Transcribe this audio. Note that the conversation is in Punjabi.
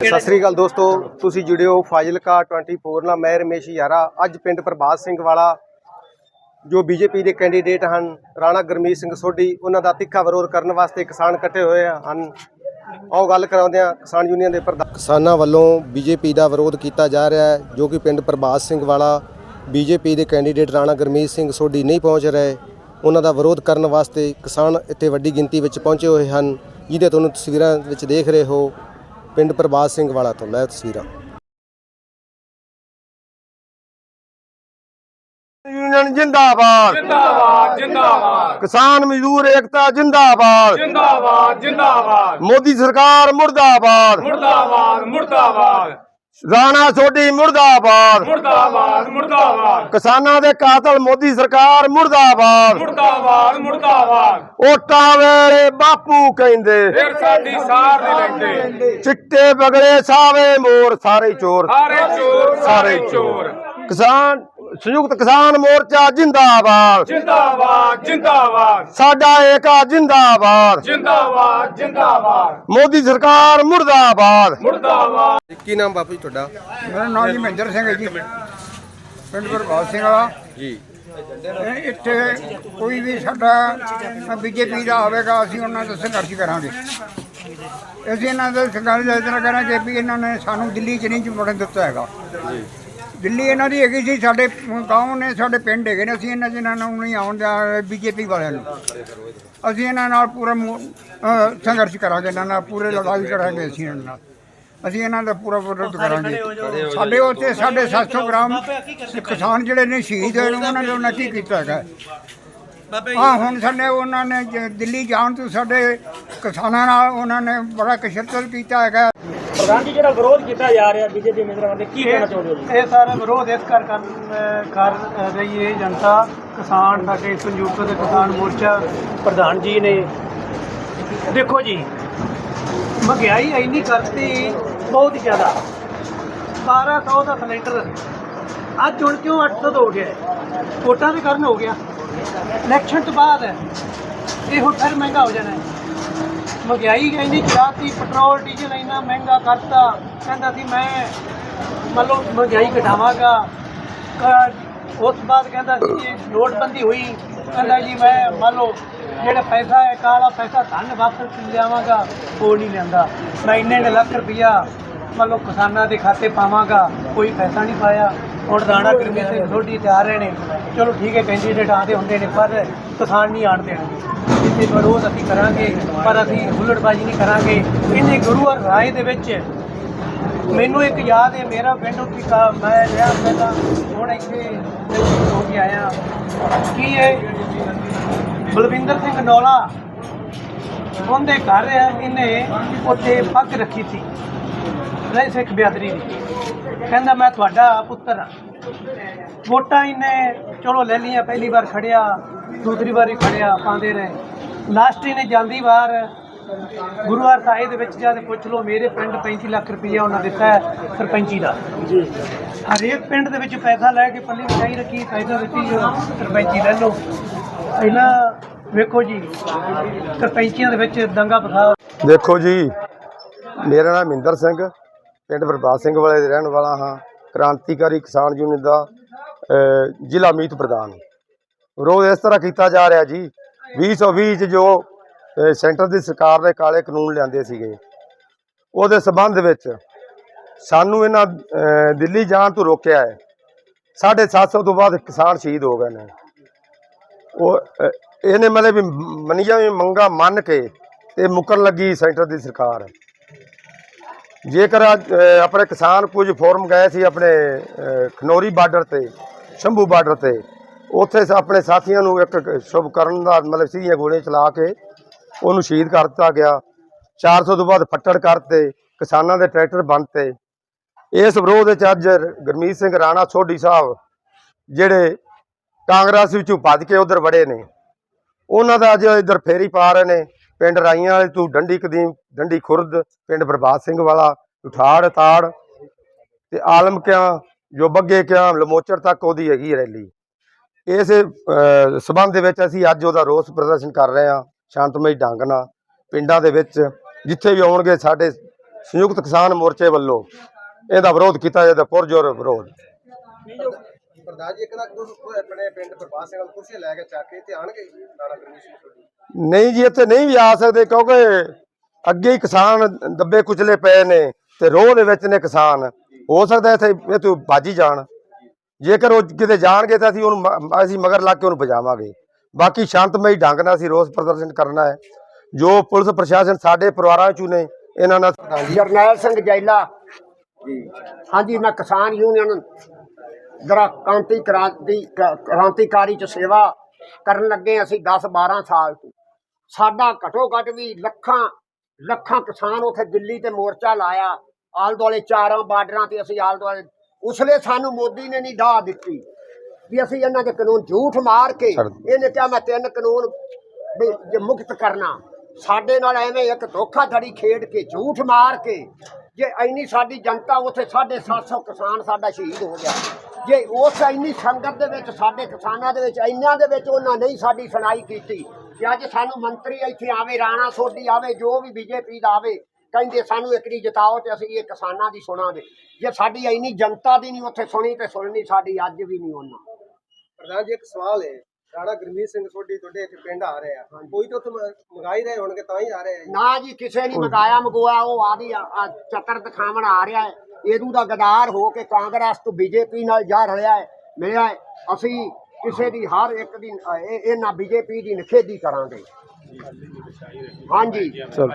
ਸਤਿ ਸ੍ਰੀ ਅਕਾਲ ਦੋਸਤੋ, ਤੁਸੀਂ ਜੁੜਿਓ ਫਾਜ਼ਿਲਕਾ 24 ਨਾਲ, ਮੈਂ ਰਮੇਸ਼ ਯਾਰਾ, ਅੱਜ ਪਿੰਡ ਪ੍ਰਭਾਤ ਸਿੰਘ ਵਾਲਾ, ਜੋ ਬੀਜੇਪੀ ਦੇ ਕੈਂਡੀਡੇਟ ਹਨ, ਰਾਣਾ ਗਰਮੀਤ ਸਿੰਘ ਸੋਢੀ, ਉਹਨਾਂ ਦਾ ਤਿੱਖਾ ਵਿਰੋਧ ਕਰਨ ਵਾਸਤੇ ਕਿਸਾਨ ਇਕੱਠੇ ਹੋਏ ਹਨ। ਆਓ ਗੱਲ ਕਰਾਉਂਦੇ ਹਾਂ ਕਿਸਾਨ ਯੂਨੀਅਨ ਦੇ ਪ੍ਰਧਾਨ ਕਿਸਾਨਾਂ ਵੱਲੋਂ ਬੀਜੇਪੀ ਦਾ ਵਿਰੋਧ ਕੀਤਾ ਜਾ ਰਿਹਾ ਹੈ, ਜੋ ਕਿ ਪਿੰਡ ਪ੍ਰਭਾਤ ਸਿੰਘ ਵਾਲਾ ਬੀਜੇਪੀ ਦੇ ਕੈਂਡੀਡੇਟ ਰਾਣਾ ਗਰਮੀਤ ਸਿੰਘ ਸੋਢੀ ਨਹੀਂ ਪਹੁੰਚ ਰਹੇ। ਉਹਨਾਂ ਦਾ ਵਿਰੋਧ ਕਰਨ ਵਾਸਤੇ ਕਿਸਾਨ ਇੱਥੇ ਵੱਡੀ ਗਿਣਤੀ ਵਿੱਚ ਪਹੁੰਚੇ ਹੋਏ ਹਨ, ਜਿਹਦੇ ਤੁਹਾਨੂੰ ਤਸਵੀਰਾਂ ਵਿੱਚ ਦੇਖ ਰਹੇ ਹੋ। ਪਿੰਡ ਪ੍ਰਭਾਤ ਸਿੰਘ ਵਾਲਾ ਤੋਂ ਲੈ ਤਸਵੀਰਾਂ। ਯੂਨੀਅਨ ਜਿੰਦਾਬਾਦ। ਜਿੰਦਾਬਾਦ ਜਿੰਦਾਬਾਦ। ਕਿਸਾਨ ਮਜ਼ਦੂਰ ਏਕਤਾ ਜਿੰਦਾਬਾਦ। ਜਿੰਦਾਬਾਦ ਜਿੰਦਾਬਾਦ। ਮੋਦੀ ਸਰਕਾਰ ਮੁਰਦਾਬਾਦ। ਮੁਰਦਾਬਾਦ ਮੁਰਦਾਬਾਦ। ਰਾਣਾ ਸੋਢੀ ਮੁਰਦਾਬਾਦ। ਮੁਰਦਾਬਾਦ ਮੁਰਦਾਬਾਦ। ਕਿਸਾਨਾਂ ਦੇ ਕਾਤਲ ਮੋਦੀ ਸਰਕਾਰ ਮੁਰਦਾਬਾਦ। ਮੁਰਦਾਬਾਦ ਮੁਰਦਾਬਾਦ। ਓਟਾਂ ਵੇਲੇ ਬਾਪੂ ਕਹਿੰਦੇ। ਫਿਰ ਸਾਡੀ ਸਾਰ ਨਹੀਂ ਲੈਂਦੇ। ਚਿੱਟੇ ਬਗਲੇ ਸਾਵੇ ਮੋਰ ਸਾਰੇ ਚੋਰ। ਸਾਰੇ ਚੋਰ ਸਾਰੇ ਚੋਰ। ਕਿਸਾਨ ਸੰਯੁਕਤ ਕਿਸਾਨ ਮੋਰਚਾ ਜਿੰਦਾਬਾਦ। ਜਿੰਦਾਬਾਦ ਜਿੰਦਾਬਾਦ। ਸਾਡਾ ਏਕਾ ਜਿੰਦਾਬਾਦ। ਜਿੰਦਾਬਾਦ ਜਿੰਦਾਬਾਦ। ਮੋਦੀ ਸਰਕਾਰ ਮੁਰਦਾਬਾਦ। ਮੁਰਦਾਬਾਦ। ਕੀ ਨਾਮ ਬਾਪੂ ਜੀ ਤੁਹਾਡਾ? ਮੇਰਾ ਨਾਮ ਜੀ ਮਹਿੰਦਰ ਸਿੰਘ ਹੈ ਜੀ। ਪਿੰਡ ਪ੍ਰਭਾਤ ਸਿੰਘ ਵਾਲਾ। ਜੀ। ਇੱਥੇ ਕੋਈ ਵੀ ਸਾਡਾ ਬੀਜੇਪੀ ਦਾ ਆਵੇਗਾ ਅਸੀਂ ਉਹਨਾਂ ਦਾ ਸੰਘਰਸ਼ ਕਰਾਂਗੇ। ਅਸੀਂ ਇਹਨਾਂ ਦਾ ਸੰਘਰਸ਼ ਇਸ ਤਰ੍ਹਾਂ ਕਰਾਂਗੇ ਵੀ ਇਹਨਾਂ ਨੇ ਸਾਨੂੰ ਦਿੱਲੀ 'ਚ ਨਹੀਂ ਵੜਨ ਦਿੱਤਾ ਹੈਗਾ। ਦਿੱਲੀ ਇਹਨਾਂ ਦੀ ਹੈਗੀ ਸੀ ਸਾਡੇ ਗਾਉਂ ਨੇ ਸਾਡੇ ਪਿੰਡ ਹੈਗੇ ਨੇ ਅਸੀਂ ਇਹਨਾਂ ਜਿਹਨਾਂ ਨੂੰ ਨਹੀਂ ਆਉਣ ਦਿਆ ਬੀਜੇਪੀ ਵਾਲਿਆਂ ਨੂੰ। ਅਸੀਂ ਇਹਨਾਂ ਨਾਲ ਪੂਰਾ ਮੁ- ਅਹ ਸੰਘਰਸ਼ ਕਰਾਂਗੇ ਇਹਨਾਂ ਨਾਲ ਪੂਰੇ ਲੜਾਈ ਕਰਾਂਗੇ ਅਸੀਂ ਇਹਨਾਂ ਨਾਲ। ਅਸੀਂ ਇਹਨਾਂ ਦਾ ਪੂਰਾ ਵਿਰੋਧ ਕਰਾਂਗੇ। ਸਾਡੇ ਉੱਤੇ ਸਾਡੇ 700 ਗ੍ਰਾਮ ਕਿਸਾਨ ਜਿਹੜੇ ਨੇ ਸ਼ਹੀਦ ਹੋਏ ਨੇ ਉਹਨਾਂ ਨੇ ਉਹਨਾਂ ਕੀ ਕੀਤਾ ਹੈਗਾ? ਹਾਂ ਹੁਣ ਸਾਡੇ ਉਹਨਾਂ ਨੇ ਜ- ਦਿੱਲੀ ਜਾਣ ਤੋਂ ਸਾਡੇ ਕਿਸਾਨਾਂ ਨਾਲ ਉਹਨਾਂ ਨੇ ਬੜਾ ਕਸ਼ਰਤਲ ਕੀਤਾ ਹੈਗਾ। ਜਿਹੜਾ ਵਿਰੋਧ ਕੀਤਾ ਜਾ ਰਿਹਾ ਬੀਜੇਪੀ ਉਮੀਦਵਾਰਾਂ ਦੇ ਕੀ ਕਹਿਣਾ ਚਾਹੁੰਦੇ ਹੋ ਜੀ? ਇਹ ਸਾਰਾ ਵਿਰੋਧ ਇਸ ਕਰ ਕਰ ਕਰ ਰਹੀ ਹੈ ਜਨਤਾ ਕਿਸਾਨ ਸਾਡੇ ਸੰਯੁਕਤ ਕਿਸਾਨ ਮੋਰਚਾ। ਪ੍ਰਧਾਨ ਜੀ ਨੇ ਦੇਖੋ ਜੀ ਮਹਿੰਗਾਈ ਇੰਨੀ ਕਰਤੀ ਬਹੁਤ ਹੀ ਜ਼ਿਆਦਾ। 1200 ਦਾ ਸਿਲੰਡਰ ਅੱਜ ਹੁਣ ਕਿਉਂ 800 ਦਾ ਹੋ ਗਿਆ? ਹੈ? ਵੋਟਾਂ ਦੇ ਕਾਰਨ ਹੋ ਗਿਆ। ਇਲੈਕਸ਼ਨ ਤੋਂ ਬਾਅਦ ਇਹ ਹੁਣ ਫਿਰ ਮਹਿੰਗਾ ਹੋ ਜਾਣਾ ਹੈ। ਮਹਿੰਗਾਈ ਇੰਨੀ ਚੜਾਤੀ ਪੈਟਰੋਲ, ਡੀਜ਼ਲ ਇੰਨਾ ਮਹਿੰਗਾ ਕਰਤਾ। ਕਹਿੰਦਾ ਸੀ, ਮੈਂ ਮੰਨ ਲਓ ਮਹਿੰਗਾਈ ਘਟਾਵਾਂਗਾ। ਉਸ ਤੋਂ ਬਾਅਦ ਕਹਿੰਦਾ ਸੀ, ਇਹ ਨੋਟਬੰਦੀ ਹੋਈ। ਕਹਿੰਦਾ ਜੀ, ਮੈਂ ਮੰਨ ਲਓ ਜਿਹੜਾ ਪੈਸਾ ਹੈ, ਕਾਲਾ ਪੈਸਾ ਧਨ ਵਾਪਸ ਲਿਆਵਾਂਗਾ, ਉਹ ਨਹੀਂ ਲੈਂਦਾ ਮੈਂ ਇੰਨੇ ਇੰਨੇ ਲੱਖ ਰੁਪਈਆ ਮੰਨ ਲਓ ਕਿਸਾਨਾਂ ਦੇ ਖਾਤੇ ਪਾਵਾਂਗਾ, ਕੋਈ ਪੈਸਾ ਨਹੀਂ ਪਾਇਆ। ਹੁਣ ਰਾਣਾ ਗੁਰਮੀਤ ਸਿੰਘ ਸੋਢੀ ਤੇ ਆ ਰਹੇ ਨੇ। ਚਲੋ ਠੀਕ ਹੈ ਕੈਂਡੀਡੇਟ ਆਉਂਦੇ ਹੁੰਦੇ ਨੇ, ਪਰ ਕਿਸਾਨ ਨਹੀਂ ਆਣ ਦੇਣਗੇ। ਇੱਥੇ ਵਿਰੋਧ ਅਸੀਂ ਕਰਾਂਗੇ, ਪਰ ਅਸੀਂ ਹੁੱਲੜਬਾਜ਼ੀ ਨਹੀਂ ਕਰਾਂਗੇ। ਇਹਨੇ ਗੁਰੂ ਔਰ ਰਾਏ ਦੇ ਵਿੱਚ ਮੈਨੂੰ ਇੱਕ ਯਾਦ ਹੈ, ਮੇਰਾ ਪਿੰਡ ਉੱਥੇ ਕਾ ਮੈਂ ਰਿਹਾ ਪਹਿਲਾਂ, ਹੁਣ ਇੱਥੇ ਹੋ ਕੇ ਆਇਆ। ਕੀ ਹੈ? ਬਲਵਿੰਦਰ ਸਿੰਘ ਨੌਲਾ ਉਹਦੇ ਘਰ ਇਹਨੇ ਉੱਥੇ ਪੱਗ ਰੱਖੀ ਸੀ। ਰਹੀ ਸਿੱਖ ਬਿਆਦਰੀ ਦੀ। ਕਹਿੰਦਾ ਮੈਂ ਤੁਹਾਡਾ ਪੁੱਤਰ ਹਾਂ। ਵੋਟਾਂ ਇਹਨੇ ਚਲੋ ਲੈ ਲਈਆਂ ਪਹਿਲੀ ਵਾਰ ਖੜਿਆ ਦੂਸਰੀ ਵਾਰੀ ਖੜਿਆ ਪਾਉਂਦੇ ਰਹੇ। ਲਾਸਟ ਇਹਨੇ ਜਾਂਦੀ ਵਾਰ ਗੁਰੂਵਾਰ ਸਾਹਿਬ ਦੇ ਵਿੱਚ ਜਾ ਕੇ ਪੁੱਛ ਲਓ ਮੇਰੇ ਪਿੰਡ 35 ਲੱਖ ਰੁਪਈਆ ਉਹਨਾਂ ਦਿੱਤਾ ਸਰਪੰਚੀ ਦਾ। ਜੀ। ਹਰੇਕ ਪਿੰਡ ਦੇ ਵਿੱਚ ਪੈਸਾ ਲੈ ਕੇ ਪੱਲੀ ਵਿਛਾਈ ਰੱਖੀ ਪੈਸਾ ਦਿੱਤੀ ਸਰਪੰਚੀ ਲੈ ਲਓ। ਪਹਿਲਾਂ ਵੇਖੋ ਜੀ ਸਰਪੰਚੀਆਂ ਦੇ ਵਿੱਚ ਦੰਗਾ ਫਸਾਦ ਦੇਖੋ ਜੀ ਮੇਰਾ ਨਾਮ ਮਹਿੰਦਰ ਸਿੰਘ। ਪਿੰਡ ਬਰਬਾਦ ਸਿੰਘ ਵਾਲੇ ਦੇ ਰਹਿਣ ਵਾਲਾ ਹਾਂ, ਕ੍ਰਾਂਤੀਕਾਰੀ ਕਿਸਾਨ ਯੂਨੀਅਨ ਦਾ ਜ਼ਿਲ੍ਹਾ ਮੀਤ ਪ੍ਰਧਾਨ। ਵਿਰੋਧ ਇਸ ਤਰ੍ਹਾਂ ਕੀਤਾ ਜਾ ਰਿਹਾ ਜੀ 2020 ਚ ਜੋ ਸੈਂਟਰ ਦੀ ਸਰਕਾਰ ਨੇ ਕਾਲੇ ਕਾਨੂੰਨ ਲਿਆਂਦੇ ਸੀਗੇ, ਉਹਦੇ ਸਬੰਧ ਵਿੱਚ ਸਾਨੂੰ ਇਹਨਾਂ ਦਿੱਲੀ ਜਾਣ ਤੋਂ ਰੋਕਿਆ ਹੈ। 750 ਤੋਂ ਬਾਅਦ ਕਿਸਾਨ ਸ਼ਹੀਦ ਹੋ ਗਏ ਨੇ। ਉਹ ਇਹਨੇ ਮਤਲਬ ਵੀ ਮੰਨੀਆਂ ਵੀ ਮੰਗਾ ਮੰਨ ਕੇ ਤੇ ਮੁਕਰਨ ਲੱਗੀ ਸੈਂਟਰ ਦੀ ਸਰਕਾਰ। ਜੇਕਰ ਅੱਜ, ਆਪਣੇ ਕਿਸਾਨ ਕੁਝ ਫੋਰਮ ਗਏ ਸੀ ਆਪਣੇ ਅਹ, ਖਨੌਰੀ ਬਾਰਡਰ ਤੇ ਸ਼ੰਭੂ ਬਾਰਡਰ ਤੇ ਉੱਥੇ ਆਪਣੇ ਸਾਥੀਆਂ ਨੂੰ ਇੱਕ ਸ਼ੁਭ ਕਰਨ ਦਾ ਮਤਲਬ ਸਿੱਧੀਆਂ ਗੋਲੀਆਂ ਚਲਾ ਕੇ ਉਹਨੂੰ ਸ਼ਹੀਦ ਕਰ ਦਿੱਤਾ ਗਿਆ। 400 ਤੋਂ ਬਾਅਦ ਫੱਟੜ ਕਰਤੇ ਕਿਸਾਨਾਂ ਦੇ ਟਰੈਕਟਰ ਬੰਦ ਤੇ ਇਸ ਵਿਰੋਧ ਵਿੱਚ ਅੱਜ ਗੁਰਮੀਤ ਸਿੰਘ ਰਾਣਾ ਸੋਢੀ ਸਾਹਿਬ ਜਿਹੜੇ ਕਾਂਗਰਸ ਵਿੱਚੋਂ ਭੱਜ ਕੇ ਉਧਰ ਵੜੇ ਨੇ। ਉਹਨਾਂ ਦਾ ਅੱਜ ਇੱਧਰ ਫੇਰੀ ਪਾ ਰਹੇ ਨੇ। ਪਿੰਡ ਰਾਈਆਂ ਵਾਲੇ ਤੋਂ ਡੰਡੀ ਕਦੀਮ ਡੰਡੀ ਖੁਰਦ ਪਿੰਡ ਬਰਬਾਦ ਸਿੰਘ ਵਾਲਾ ਉਠਾੜ ਤਾੜ ਤੇ ਆਲਮ ਕਿਆਂ ਜੋ ਬੱਗੇ ਕਿਆ ਲਮੋਚਰ ਤੱਕ ਉਹਦੀ ਹੈਗੀ ਰੈਲੀ। ਇਸ ਅਹ, ਸਬੰਧ ਦੇ ਵਿੱਚ ਅਸੀਂ ਅੱਜ ਉਹਦਾ ਰੋਸ ਪ੍ਰਦਰਸ਼ਨ ਕਰ ਰਹੇ ਹਾਂ ਸ਼ਾਂਤਮਈ ਢੰਗ ਨਾਲ ਪਿੰਡਾਂ ਦੇ ਵਿੱਚ ਜਿੱਥੇ ਵੀ ਆਉਣਗੇ ਸਾਡੇ ਸੰਯੁਕਤ ਕਿਸਾਨ ਮੋਰਚੇ ਵੱਲੋਂ ਇਹਦਾ ਵਿਰੋਧ ਕੀਤਾ ਜਾਂਦਾ ਪੁਰਜੋਰ ਵਿਰੋਧ। ਪ੍ਰਧਾਨ ਜੀ ਇੱਕ ਨਾ ਆਪਣੇ ਪਿੰਡ ਪ੍ਰਭਾਸ ਸਿੰਘ ਕੁਰਸੀ ਲੈ ਕੇ ਚੱਕ ਕੇ ਤੇ ਆਣਗੇ ਰਾਣਾ ਗੁਰਮੀਤ ਸਿੰਘ ਤੁਹਾਡੀ ਨਹੀਂ ਜੀ ਇੱਥੇ ਨਹੀਂ ਵੀ ਆ ਸਕਦੇ ਕਿਉਂਕਿ ਅੱਗੇ ਹੀ ਕਿਸਾਨ ਦੱਬੇ ਕੁਚਲੇ ਪਏ ਨੇ ਤੇ ਰੋਹ ਦੇ ਵਿੱਚ ਨੇ ਕਿਸਾਨ। ਹੋ ਸਕਦਾ ਇੱਥੇ ਇਹ ਤੋਂ ਬਾਜੀ ਜਾਣ। ਜੇਕਰ ਉਹ ਕਿਤੇ ਜਾਣਗੇ ਤਾਂ ਅਸੀਂ ਉਹਨੂੰ ਅਸੀਂ ਮਗਰ ਲੱਗ ਕੇ ਉਹਨੂੰ ਭਜਾਵਾਂਗੇ। ਬਾਕੀ ਸ਼ਾਂਤਮਈ ਢੰਗ ਨਾਲ ਅਸੀਂ ਰੋਸ ਪ੍ਰਦਰਸ਼ਨ ਕਰਨਾ ਹੈ। ਜੋ ਪੁਲਿਸ ਪ੍ਰਸ਼ਾਸਨ ਸਾਡੇ ਪਰਿਵਾਰਾਂ ਚੋਂ ਨੇ ਇਹਨਾਂ ਨਾਲ ਜਰਨੈਲ ਸਿੰਘ ਜੈਲਾ। ਹਾਂਜੀ ਮੈਂ ਕਿਸਾਨ ਯੂਨੀਅਨ ਦਰਾ ਕਾਂਤੀ ਕ੍ਰਾਂਤੀ ਕ- ਕ੍ਰਾਂਤੀਕਾਰੀ ਚ ਸੇਵਾ ਕਰਨ ਲੱਗੇ ਅਸੀਂ 10 12 ਸਾਲ ਤੋਂ। ਸਾਡਾ ਘਟੋ ਘੱਟ ਵੀ ਲੱਖਾਂ ਲੱਖਾਂ ਕਿਸਾਨ ਉਥੇ ਦਿੱਲੀ ਤੇ ਮੋਰਚਾ ਲਾਇਆ। ਆਲ ਦੁਆਲੇ ਚਾਰਾਂ ਬਾਰਡਰਾਂ ਤੇ ਅਸੀਂ ਆਲ ਦੁਆਲੇ ਉਸਲੇ ਸਾਨੂੰ ਮੋਦੀ ਨੇ ਨਹੀਂ ਢਾਹ ਦਿੱਤੀ ਵੀ ਅਸੀਂ ਇਹਨਾਂ ਦੇ ਕਾਨੂੰਨ ਝੂਠ ਮਾਰ ਕੇ ਇਹਨੇ ਕਿਹਾ ਮੈਂ ਤਿੰਨ ਕਾਨੂੰਨ ਮੁਕਤ ਕਰਨਾ। ਸਾਡੇ ਨਾਲ ਐਵੇਂ ਇੱਕ ਧੋਖਾਧੜੀ ਖੇਡ ਕੇ ਝੂਠ ਮਾਰ ਕੇ ਜੇ ਇੰਨੀ ਸਾਡੀ ਜਨਤਾ ਉੱਥੇ 750 ਕਿਸਾਨ ਸਾਡਾ ਸ਼ਹੀਦ ਹੋ ਗਿਆ। ਜੇ ਉਸ ਇੰਨੀ ਸੰਗਤ ਦੇ ਵਿੱਚ, ਸਾਡੇ ਕਿਸਾਨਾਂ ਦੇ ਵਿੱਚ, ਇੰਨਿਆਂ ਦੇ ਵਿੱਚ ਉਹਨਾਂ ਨਹੀਂ ਸਾਡੀ ਸੁਣਾਈ ਕੀਤੀ ਕਿ ਅੱਜ ਸਾਨੂੰ ਮੰਤਰੀ ਇੱਥੇ ਆਵੇ, ਰਾਣਾ ਸੋਢੀ ਆਵੇ, ਜੋ ਵੀ ਬੀਜੇਪੀ ਦਾ ਆਵੇ, ਕਹਿੰਦੇ ਸਾਨੂੰ ਇੱਕੜੀ ਜਿਤਾਓ ਤੇ ਅਸੀਂ ਇਹ ਕਿਸਾਨਾਂ ਦੀ ਸੁਣਾਂਗੇ। ਜੇ ਸਾਡੀ ਇੰਨੀ ਜਨਤਾ ਦੀ ਨਹੀਂ ਉੱਥੇ ਸੁਣੀ ਤੇ ਸੁਣਨੀ ਸਾਡੀ ਅੱਜ ਵੀ ਨਹੀਂ ਉਹਨਾਂ। ਪ੍ਰਧਾਨ ਜੀ, ਇੱਕ ਸਵਾਲ ਹੈ ਰਾਣਾ ਗੁਰਮੀਤ ਸਿੰਘ ਤੁਹਾਡੀ ਤੁਹਾਡੇ ਇੱਥੇ ਪਿੰਡ ਆ ਰਹੇ ਆ। ਕੋਈ ਤਾਂ ਉੱਥੇ ਮ- ਮੰਗਾਈ ਰਹੇ ਹੋਣਗੇ ਤਾਂ ਹੀ ਆ ਰਹੇ ਆ ਜੀ। ਨਾ ਜੀ ਕਿਸੇ ਨੇ ਮਗਾਇਆ ਮਗਵਾਇਆ ਉਹ ਆਦੀ ਚੱਕਰ ਦਿਖਾਵਣ ਆ ਰਿਹਾ ਹੈ। ਇਹਦੂ ਦਾ ਗਦਾਰ ਹੋ ਕੇ ਕਾਂਗਰਸ ਤੋਂ ਬੀਜੇਪੀ ਨਾਲ ਜਾ ਰਿਹਾ ਹੈ ਮਿਲਿਆ ਹੈ। ਅਸੀਂ ਕਿਸੇ ਦੀ ਹਰ ਇੱਕ ਦੀ ਅ, ਇਹ- ਇਹਨਾਂ ਬੀਜੇਪੀ ਦੀ ਨਿਖੇਧੀ ਕਰਾਂਗੇ। ਹਾਂਜੀ। ਚਲੋ